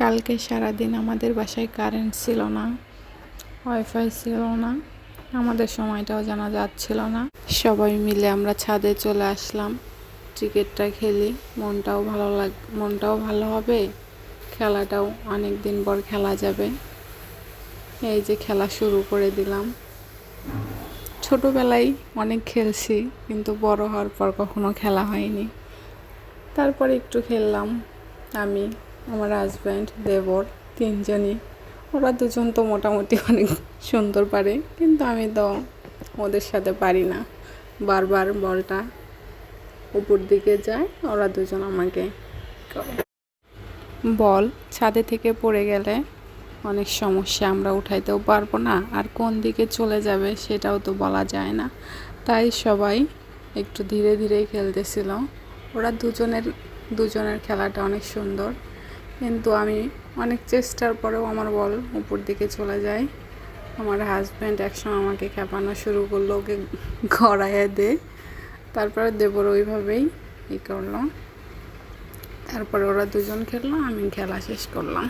কালকে সারাদিন আমাদের বাসায় কারেন্ট ছিল না ওয়াইফাই ছিল না, আমাদের সময়টাও জানা যাচ্ছিল না। সবাই মিলে আমরা ছাদে চলে আসলাম ক্রিকেটটা খেলি, মনটাও ভালো লাগ, মনটাও ভালো হবে, খেলাটাও অনেক দিন পর খেলা যাবে। এই যে খেলা শুরু করে দিলাম। ছোটোবেলায় অনেক খেলছি, কিন্তু বড় হওয়ার পর কখনো খেলা হয়নি। তারপরে একটু খেললাম, আমি আমার হাজব্যান্ড দেবর, তিনজনই। ওরা দুজন তো মোটামুটি অনেক সুন্দর পারে, কিন্তু আমি তো ওদের সাথে পারি না। বারবার বলটা উপর দিকে যায়, ওরা দুজন আমাকে বল, ছাদে থেকে পড়ে গেলে অনেক সমস্যা, আমরা উঠাইতেও পারব না, আর কোন দিকে চলে যাবে সেটাও তো বলা যায় না। তাই সবাই একটু ধীরে ধীরে খেলতেছিল। ওরা দুজনের দুজনের খেলাটা অনেক সুন্দর। কিন্তু আমি অনেক চেষ্টার পরেও আমার বল উপর দিকে চলে যায়। আমার হাজব্যান্ড একসময় আমাকে খেপানো শুরু করল, ওকে গড়াইয়ে দে। তারপরে দেবর ওইভাবেই ই করল। তারপরে ওরা দুজন খেললাম আমি খেলা শেষ করলাম।